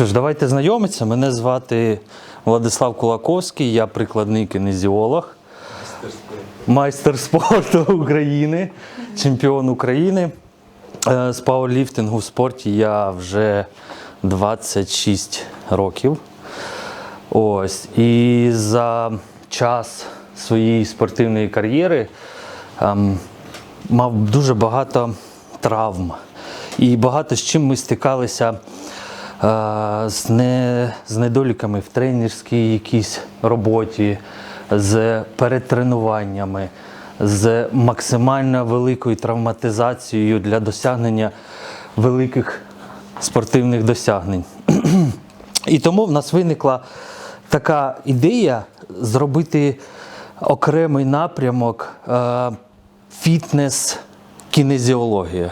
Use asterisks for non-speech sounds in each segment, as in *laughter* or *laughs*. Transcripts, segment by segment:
Що ж, давайте знайомитися. Мене звати Владислав Кулаковський, я прикладний кінезіолог, майстер спорту *laughs* України, чемпіон України. Е, З пауерліфтингу в спорті я вже 26 років. Ось. І за час своєї спортивної кар'єри ем, мав дуже багато травм. І багато з чим ми стикалися з, не, з недоліками в тренерській якійсь роботі, з перетренуваннями, з максимально великою травматизацією для досягнення великих спортивних досягнень. І тому в нас виникла така ідея зробити окремий напрямок е, фітнес-кінезіологія.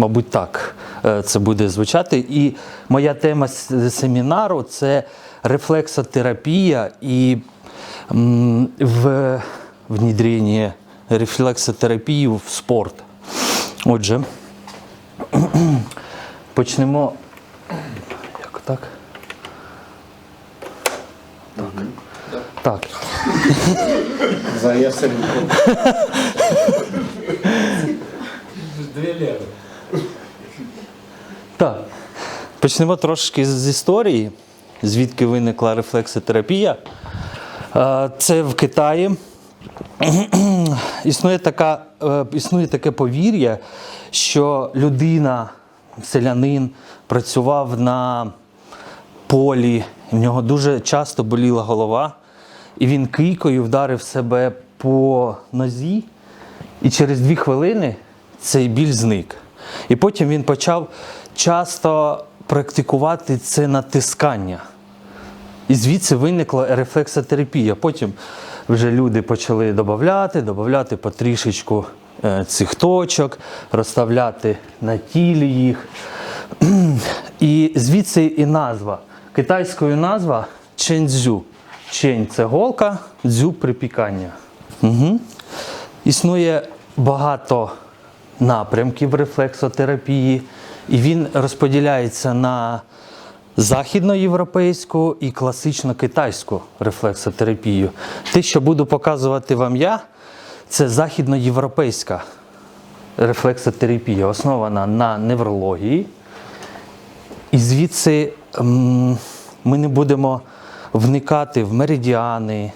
Мабуть, так е, це буде звучати. І моя тема семінару це рефлексотерапія і в внедрення рефлексотерапії в спорт. Отже, *clears throat* почнемо. Як так? Так. За я. *laughs* Две левые. Почнемо трошки з історії, звідки виникла рефлексотерапія. Е, Це в Китаї. *clears throat* Існує, така, е, існує таке повір'я, що людина, селянин, працював на полі, в нього дуже часто боліла голова, і він кийкою вдарив себе по нозі, і через дві хвилини цей біль зник. І потім він почав часто практикувати це натискання. І звідси виникла рефлексотерапія. Потім вже люди почали додати, додати потрішечку е, цих точок, розставляти на тілі їх. *clears throat* І звідси і назва. Китайською назва чензю. Чень це голка, дзю припікання. Угу. Існує багато напрямків рефлексотерапії, і він розподіляється на західноєвропейську і класично китайську рефлексотерапію. Те, що буду показувати вам я, це західноєвропейська рефлексотерапія, основана на неврології. І звідси ми не будемо вникати в меридіани,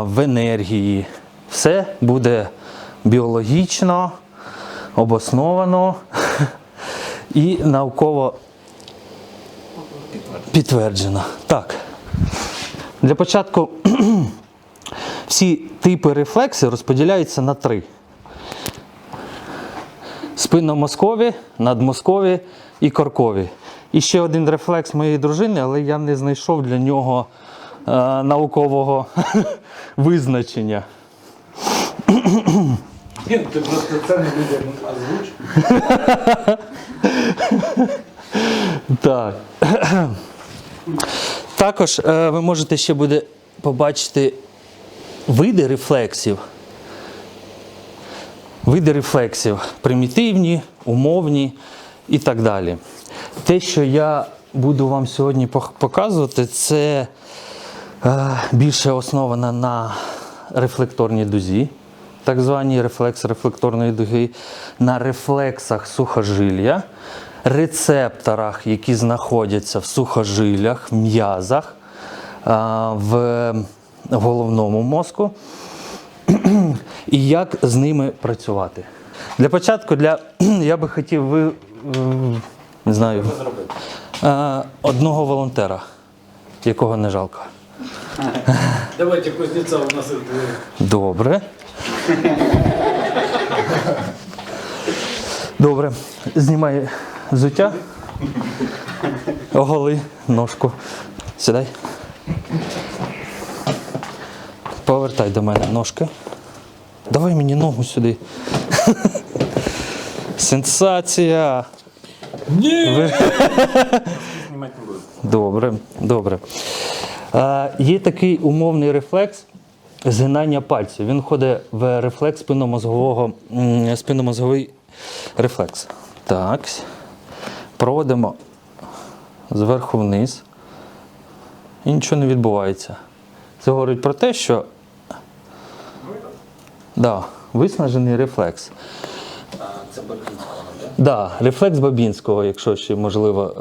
в енергії. Все буде біологічно, обосновано *laughs* і науково підтверджено. Так. Для початку *clears throat* всі типи рефлекси розподіляються на три: спинномозкові, надмозкові і коркові. І ще один рефлекс моєї дружини, але я не знайшов для нього е, наукового *laughs* визначення. Ты просто цены людям озвучь. *laughs* *laughs* Так. Також е, ви можете ще буде побачити види рефлексів. Види рефлексів примітивні, умовні і так далі. Те, що я буду вам сьогодні показувати, це е, більше основано на рефлекторній дузі, так звані рефлекс рефлекторної дуги, на рефлексах сухожилля, рецепторах, які знаходяться в сухожилях, в м'язах, в головному мозку і як з ними працювати. Для початку для, *clears throat* я би хотів ви, е, не знаю, е, одного волонтера, якого не жалко. Давайте кузнеца у нас. Добре. Добре. Знімай взуття. Оголи ножку. Сідай. Повертай до мене ножки. Давай мені ногу сюди. Сенсація. Не буду. Добре, добре. Е, є такий умовний рефлекс згинання пальців. Він входить в рефлекс спинномозгового, спинномозговий рефлекс. Так. Проводимо зверху вниз. І нічого не відбувається. Це говорить про те, що да, виснажений рефлекс. Це Бабінського, так? Да, рефлекс Бабінського, якщо ще можливо.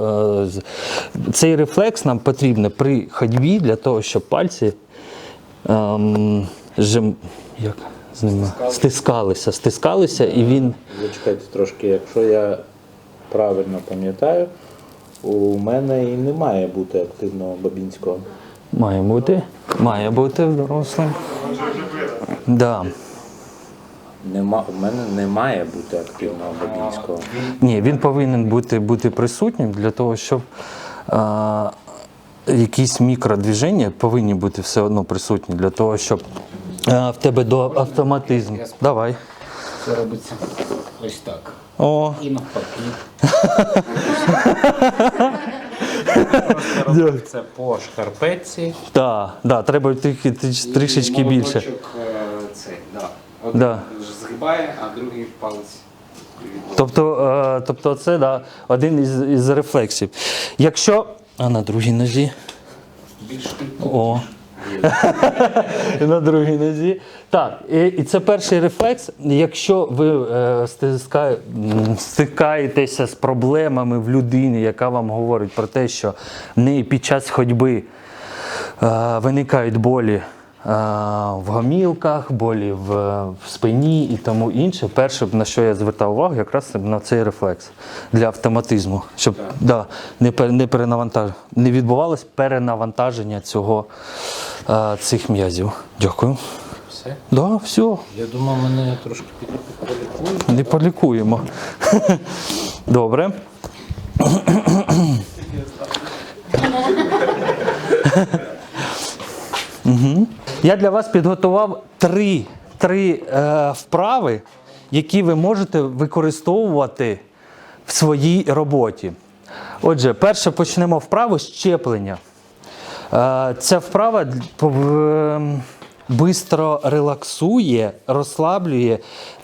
е, Цей рефлекс нам потрібен при ходьбі для того, щоб пальці ем, жим, як з ними? стискалися, стискалися, і він Зачекайте трошки, якщо я правильно пам'ятаю, у мене і не має бути активного бабінського. має бути. Має бути дорослим. Да. Нема, у мене не має бути активного бабінського. Ні, він повинен бути, бути присутнім для того, щоб а, якісь мікродвіження повинні бути все одно присутні для того, щоб а, в тебе до автоматизм. Давай. Це робиться ось так. О, І навпаки. Це по шкарпетці. так, да, треба трішки, трішечки більше. Молоточок, е, цей, да. Один Да. згибає, а другий палець. Тобто, е, тобто це да, один із, із рефлексів. Якщо. А на другій нозі. Більш О. На другій нозі. Так, і, і це перший рефлекс. Якщо ви е, стикаєтеся з проблемами в людині, яка вам говорить про те, що в неї під час ходьби е, виникають болі е, в гомілках, болі в, в спині і тому інше. Перше, на що я звертав увагу, якраз на цей рефлекс для автоматизму, щоб да, не, не, перенавантаж... не відбувалось перенавантаження цього, е, цих м'язів. Дякую. Все. Да, все, Я думав, мене трошки під- підполікують. не полікуємо. Добре. Мгм. Я для вас підготував три, три е, вправи, які ви можете використовувати в своїй роботі. Отже, перше почнемо вправу щеплення. Е, Ця вправа пов- бистро релаксує, розслаблює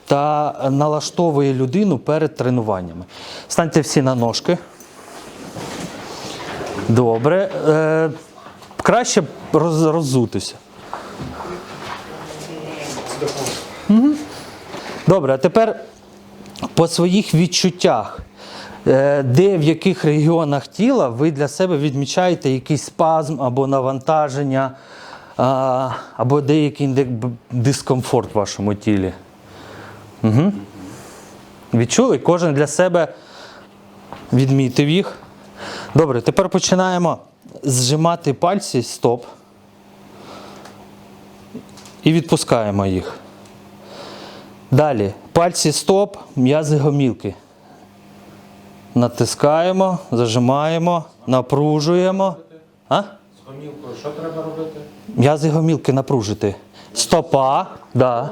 та налаштовує людину перед тренуваннями. Станьте всі на ножки. Добре. Е, Краще роз- роззутися. Добре, а тепер по своїх відчуттях, де в яких регіонах тіла ви для себе відмічаєте якийсь спазм або навантаження, або деякий дискомфорт в вашому тілі. Угу. Відчули? Кожен для себе відмітив їх. Добре, тепер починаємо зжимати пальці стоп і відпускаємо їх. Далі пальці стоп, м'язи гомілки. Натискаємо, зажимаємо, напружуємо. А? З гомілкою що треба робити? М'язи гомілки напружити. Стопа, да.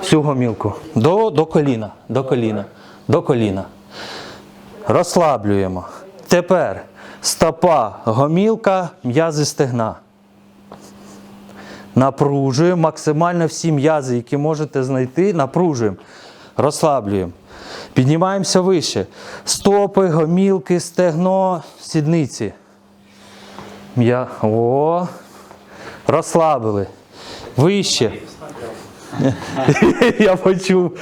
всю гомілку. До, до коліна. До коліна. До коліна. Розслаблюємо. Тепер стопа, гомілка, м'язи стегна. Напружуємо максимально всі м'язи, які можете знайти, напружуємо. Розслаблюємо. Піднімаємося вище. Стопи, гомілки, стегно, сідниці. М'я... О, розслабили. Вище. *laughs* Я почув.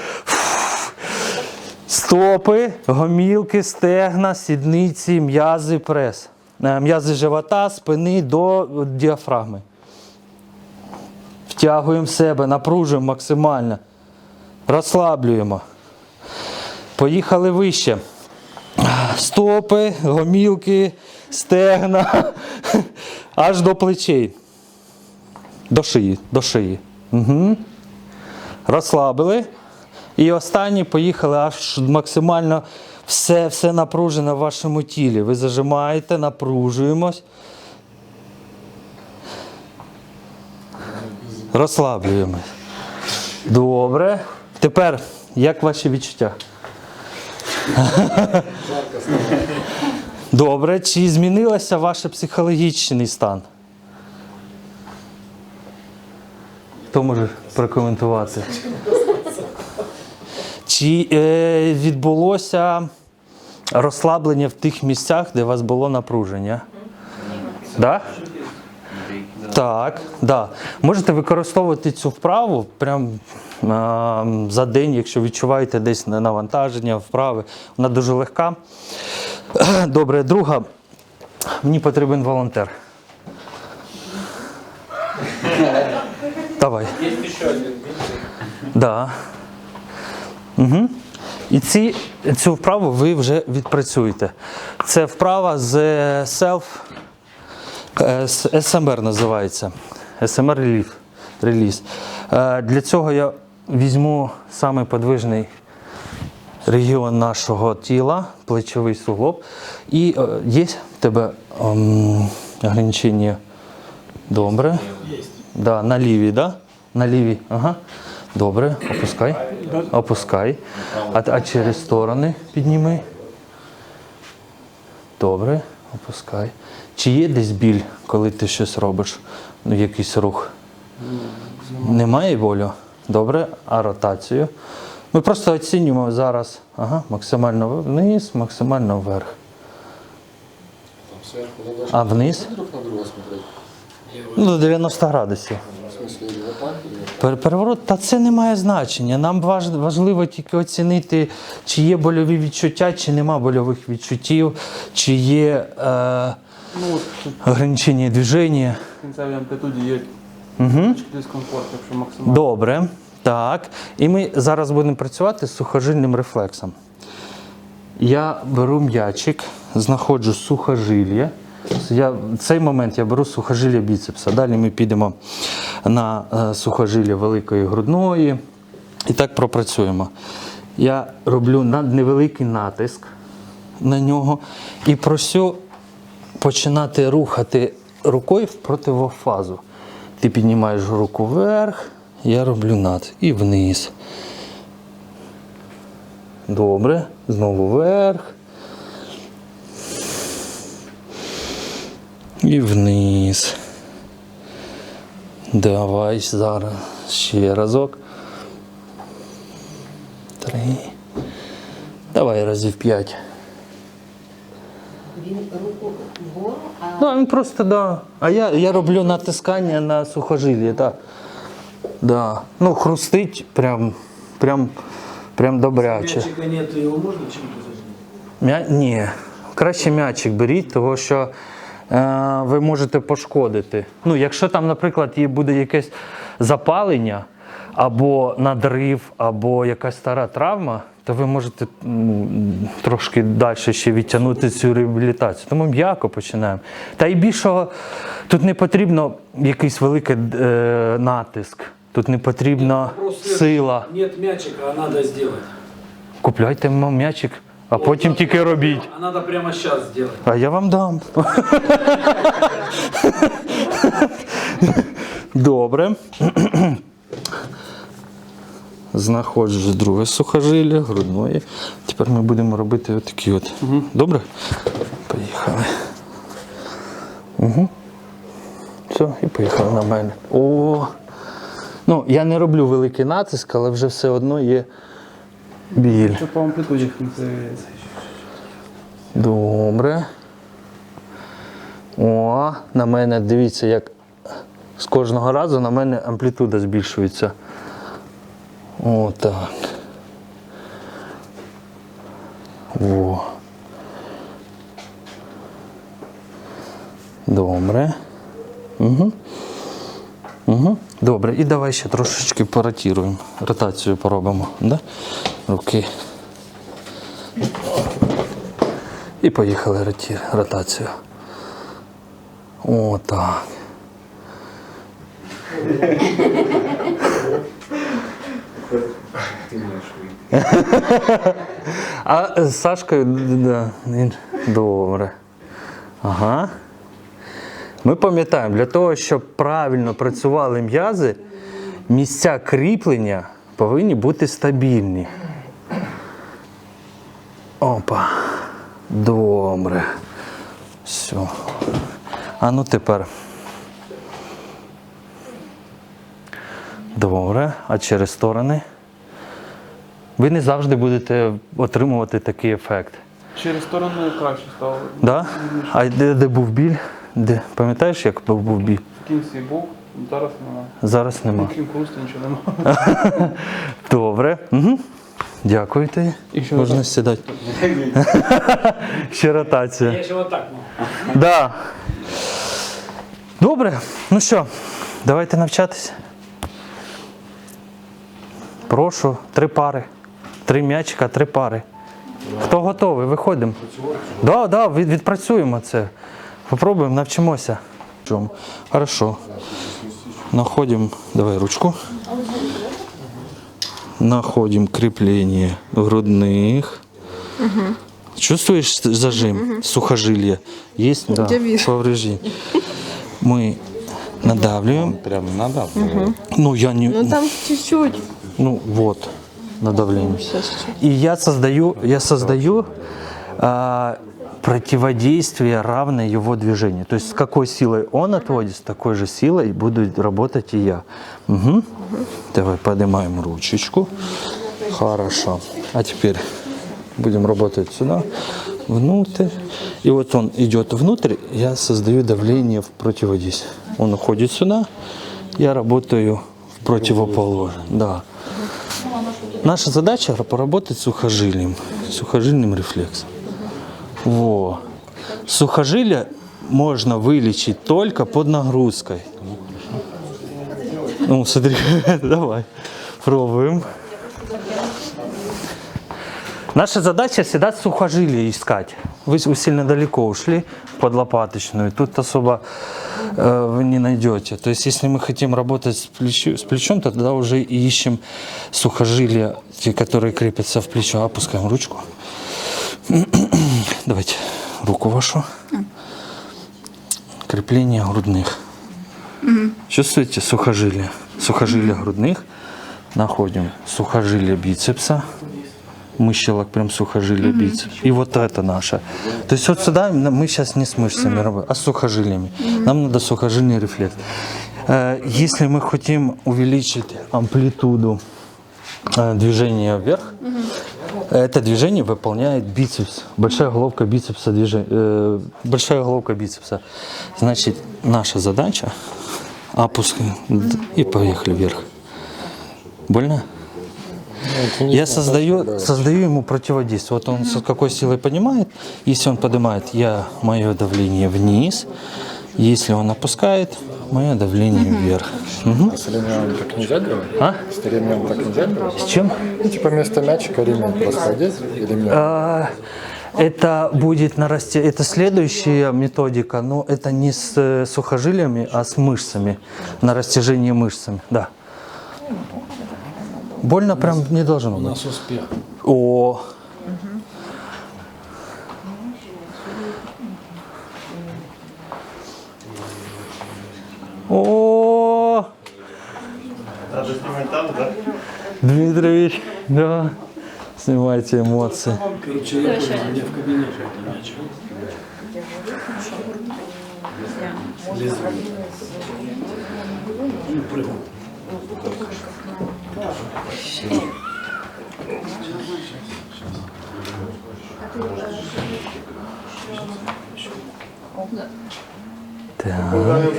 Стопи, гомілки, стегна, сідниці, м'язи, прес. Е, М'язи живота, спини до діафрагми. Втягуємо себе, напружуємо максимально. Розслаблюємо. Поїхали вище. Стопи, гомілки, стегна, аж до плечей. До шиї, до шиї. Угу. Розслабили. І останні поїхали аж максимально все, все напружене в вашому тілі. Ви зажимаєте, напружуємось. Розслаблюємось. Добре. Тепер, як ваші відчуття? *laughs* Добре. Чи змінився ваш психологічний стан? Хто може прокоментувати? Чи е, відбулося розслаблення в тих місцях, де у вас було напруження. Да? Так, да. Можете використовувати цю вправу прям за день, якщо відчуваєте десь на- навантаження, вправи. Вона дуже легка. *clears throat* Добре, друга. Мені потрібен волонтер. Давай. Є ще один. Да. Угу. І ці, цю вправу ви вже відпрацюєте. Це вправа з self е, SMR називається. SMR Relief. Release. Е, Для цього я візьму самий подвижний регіон нашого тіла, плечовий суглоб. І е, є в тебе ем, ограничення. Добре. Да, на лівій, да? На лівій. Ага. Добре, опускай. Опускай. А, а через сторони підніми. Добре, опускай. Чи є десь біль, коли ти щось робиш? Ну, якийсь рух? Немає болю? Добре, а ротацію? Ми просто оцінюємо зараз. Ага, максимально вниз, максимально вверх. Надо А вниз? Ну, до 90 градусів. Пер- Переворот, та це не має значення. Нам важ- важливо тільки оцінити, чи є больові відчуття, чи нема больових відчуттів, чи є е, Ну, от ограничення движення. в кінцевій амплітуді є Угу. дискомфорт, якщо максимально. Добре. Так. І ми зараз будемо працювати з сухожильним рефлексом. Я беру м'ячик, знаходжу сухожилля. Я, в цей момент я беру сухожилля біцепса. Далі ми підемо на е, сухожилля великої грудної. І так пропрацюємо. Я роблю невеликий натиск на нього і просю починати рухати рукою в противофазу. Ти піднімаєш руку вверх, я роблю над і вниз. Добре. Знову вверх. І вниз. Давай зараз ще разок. Три. Давай разів п'ять. Він руку вгору, а Ну, він просто да. А я, я роблю натискання на сухожилля, так. Да. Ну, хрустить прям, прям, прям добряче. Мячика нет, его можно чем-то? М'я... Ні, краще м'ячик беріть, тому що е, ви можете пошкодити. Ну, якщо там, наприклад, є, буде якесь запалення, або надрив, або якась стара травма, то ви можете ну, трошки далі ще відтягнути цю реабілітацію. Тому м'яко починаємо. Та й більшого тут не потрібно якийсь великий е, натиск, тут не потрібна Просто сила. Нет мячика, а надо сделать. Купляйте м'ячик, а потім тільки робіть. А надо прямо сейчас сделать. А я вам дам. *laughs* Добре. Знаходжу друге сухожилля, грудної. Тепер ми будемо робити отакі от. Добре? Поїхали. Угу. Все, і поїхали на мене. О! Ну, я не роблю великий натиск, але вже все одно є біль. Це по амплітуді. Добре. О, на мене дивіться, як з кожного разу на мене амплітуда збільшується. О, так. О. Добре. Угу. Угу. Добре. І давай ще трошечки поротіруємо. Ротацію поробимо. Да? Руки. І поїхали роті- ротацію. О, так. Ти маєш вийти. *laughs* А з Сашкою добре. Ага. Ми пам'ятаємо, для того, щоб правильно працювали м'язи, місця кріплення повинні бути стабільні. Опа. Добре. Все. А ну тепер. Добре. А через сторони? Ви не завжди будете отримувати такий ефект. Через сторону краще стало. Да? А де, де був біль? Де? Пам'ятаєш, як був був біль? В кінці був, зараз немає. Зараз нема. Крім хрусту нічого немає. *laughs* Добре. Угу. Дякую тобі. Можна сідати. *laughs* ще ротація. Я ще отак можу. Да. Добре. Ну що, давайте навчатися. Прошу, три пари. Три м'ячика, три пари. Хто готовий? Виходимо. Да, да, від, відпрацюємо це. Попробуємо, навчимося. Чому? Хорошо. Находим, давай ручку. Находим крепление грудных. Чувствуешь зажим, сухожилие? Есть? Да. Повреждение. Мы надавливаем. Прям надо. Ну, я не... Ну там чуть-чуть. Ну, вот, Сейчас чуть-чуть. И я создаю, я создаю а, противодействие равное его движению. То есть с какой силой он отводит, с такой же силой буду работать и я. Мгм. Давай поднимаем ручечку. Хорошо. А теперь будем работать сюда, внутрь. И вот он идет внутрь, я создаю давление в противодействие. Он уходит сюда, я работаю в противоположном. Да. Наша задача поработать сухожилием, сухожильным рефлексом. Во. Сухожилие можно вылечить только под нагрузкой. Ну, смотри, *laughs* давай, пробуем. Наша задача всегда сухожилие искать. Вы, сильно далеко ушли в подлопаточную. Тут особо э, вы не найдете. То есть, если мы хотим работать с, плечо- с плечом, то тогда уже и ищем сухожилия, те, которые крепятся в плечо. Опускаем ручку. *clears throat* Давайте руку вашу. Крепление грудных. Чувствуете сухожилия? Сухожилия грудных. Находим сухожилие бицепса. Мыщелок прям сухожилие бицепс. И вот это наше. То есть вот сюда мы сейчас не с мышцами работаем, а с сухожилиями. Нам надо сухожильный рефлекс. Э, Если мы хотим увеличить амплитуду э, движения вверх, это движение выполняет бицепс. Большая головка бицепса движения. э, большая головка бицепса. Значит, наша задача опускаем и поехали вверх. Больно? Я создаю, создаю ему противодействие. Вот он с какой силой поднимает. Если он поднимает, я мое давление вниз. Если он опускает, мое давление вверх. Мгм. С ремнем так нельзя делать? А? С ремнем так нельзя делать? С чем? Ну, типа вместо мячика ремень просто одеть и ремнем. А, Это будет на расте, это следующая методика, но это не с э, сухожилиями, а с мышцами, на растяжение мышцами, да. Больно прям не должно у быть. У нас успех. О. Угу. О! Даже снимать там, да? Дмитрович, да. Снимайте эмоции. Короче, я в кабинете это начал.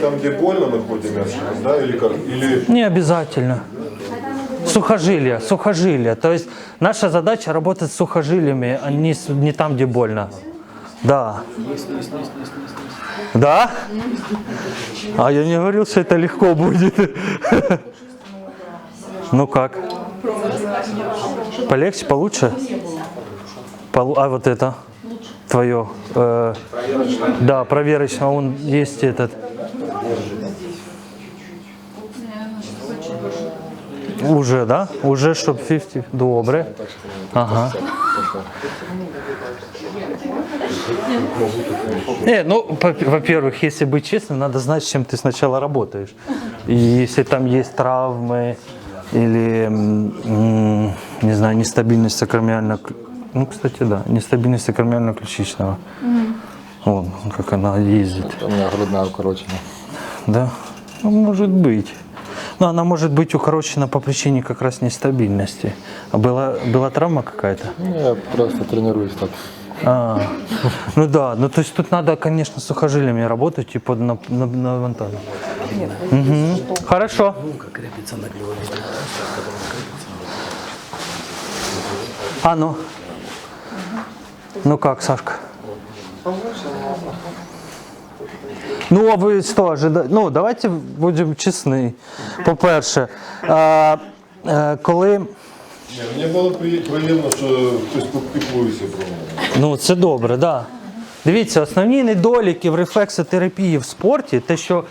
Там, где больно мясо, да, или как? Или Не обязательно. Сухожилия, сухожилия. То есть наша задача работать с сухожилиями, а не, не там, где больно. Да. Да? А я не говорил, что это легко будет. *laughs* Ну как? Полегче, получше? Полу- А вот это? Твое? э, да, проверочно. Он есть этот. Уже, да? Уже, щоб 50. Добре. Ага. Не, ну, во-первых, если быть честным, надо знать, с чем ты сначала работаешь. И если там есть травмы или, не знаю, нестабильность сакромиального... клю- Ну, кстати, да, нестабильность сакромиально-ключичного. Вон, как она ездит. У меня грудная укорочена. Да? Ну, может быть. Но она может быть укорочена по причине как раз нестабильности. А была, была травма какая-то? Ну, я просто тренируюсь так. А, ну да, ну то есть тут надо, конечно, сухожилиями работать и под на, на, навантаживать. Мгм. Хорошо. А ну. Ну как, Сашка? Ну, а ви що, ожида... ну, давайте будемо чесні. По-перше, а, е, коли. Ні, Мені було приє- приємно, що хтось попіклується про мене. Ну, це добре, так. Да. Дивіться, основні недоліки в рефлексотерапії в спорті, те, що